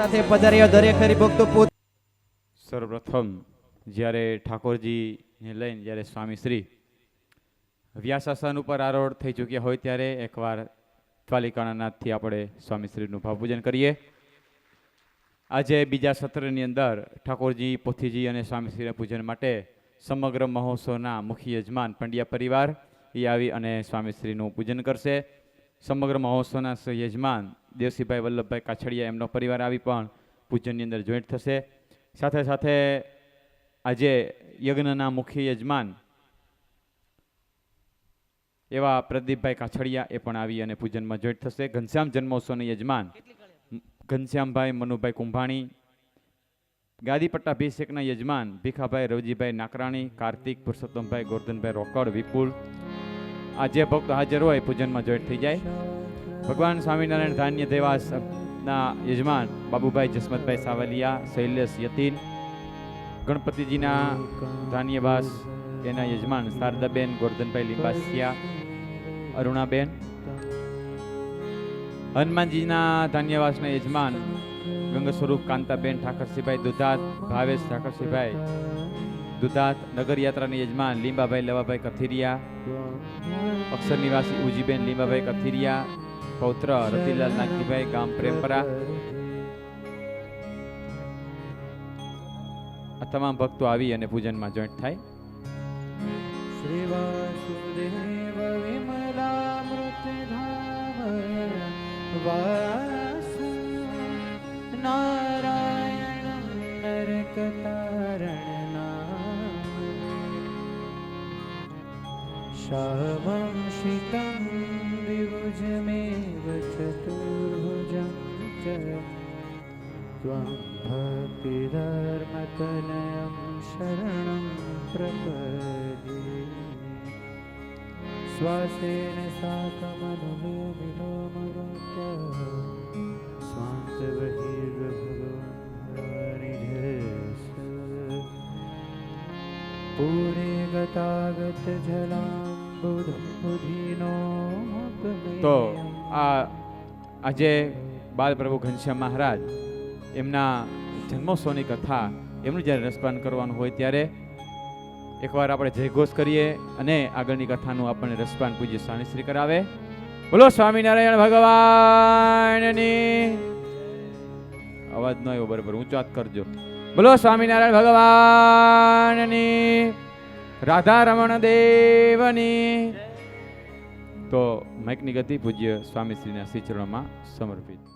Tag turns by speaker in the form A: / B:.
A: સાથે પધાર્યા દરેક હરિભક્તો પોત
B: સર્વપ્રથમ જ્યારે ઠાકોરજીને લઈને જ્યારે સ્વામીશ્રી વ્યાસાસન ઉપર આરોઢ થઈ ચૂક્યા હોય ત્યારે એકવાર દ્વાલિકાના નાથથી આપણે સ્વામીશ્રીનું ભાવપૂજન કરીએ. આજે બીજા સત્રની અંદર ઠાકોરજી, પોથીજી અને સ્વામીશ્રીના પૂજન માટે સમગ્ર મહોત્સવના મુખ્ય યજમાન પંડ્યા પરિવાર એ આવી અને સ્વામીશ્રીનું પૂજન કરશે. સમગ્ર મહોત્સવના યજમાન દેવસીભાઈ વલ્લભભાઈ કાછડિયા એમનો પરિવાર આવી પણ પૂજનની અંદર જોઈન્ટ થશે. સાથે સાથે આજે યજ્ઞના મુખ્ય યજમાન એવા પ્રદીપભાઈ કાછડિયા એ પણ આવી અને પૂજનમાં જોઈન્ટ થશે. ઘનશ્યામ જન્મોત્સવના યજમાન ઘનશ્યામભાઈ મનુભાઈ કુંભાણી, ગાદી પટ્ટાભિષેકના યજમાન ભીખાભાઈ રવજીભાઈ નાકરાણી, કાર્તિક પુરુષોત્તમભાઈ ગોરધનભાઈ રોકડ, વિપુલ. આ જે ભક્ત હાજર હોય, પૂજનમાં જોઈન્ટ થઈ જાય. ભગવાન સ્વામિનારાયણ ધાન્ય દેવાસ ના યજમાન બાબુભાઈ જસમતભાઈ સાવલિયા, શૈલેષ યતીન, ગણપતિજીના ધાન્યવાસ એના યજમાન શારદાબેન, ગોરધનભાઈ લિંબાસિયા, અરુણાબેન, હનુમાનજીના ધાન્યવાસના યજમાન ગંગા સ્વરૂપ કાંતાબેન, ઠાકરસિંહભાઈ દુધાત, ભાવેશ ઠાકરસિંહભાઈ દુધાત નગર યાત્રાના યજમાન લીંબાભાઈ, લવાભાઈ કથિરિયા, અક્ષર નિવાસી ઉજીબેન, લીંબાભાઈ કથિરિયા પૌત્ર રતિલાલ નાગજીભાઈ ગામ પ્રેમપરા આ તમામ ભક્તો આવી અને પૂજનમાં જોઈન્ટ થાય
C: श्रीवासुदेव विमलामृतधाम वासु नारायणं नरकतारणनाम श्यामं शितं द्विभुजमेव चतुर्भुजं च त्वं भक्तिधर्मतनयं शरणं प्रपद्ये श्वासेन साकमनुलोमिलोमगत्य स्वान्तबहिर्भगवानिधस पूरे गतागतजलाम्बुधुधिनो
B: તો આ આજે બાલપ્રભુ ઘનશ્યામ મહારાજ એમના જન્મોત્સવની કથા એમનું જ્યારે રસપાન કરવાનું હોય ત્યારે એકવાર આપણે જયઘોષ કરીએ અને આગળની કથાનું આપણને રસપાન પૂજ્ય સ્વામીશ્રી કરાવે. બોલો સ્વામિનારાયણ ભગવાનની. અવાજ ન આવ્યો બરાબર ઊંચો હાથ કરજો. બોલો સ્વામિનારાયણ ભગવાનની. રાધા રમણ દેવની. તો માઇકની ગતિ પૂજ્ય સ્વામીશ્રીના શ્રીચરણમાં સમર્પિત.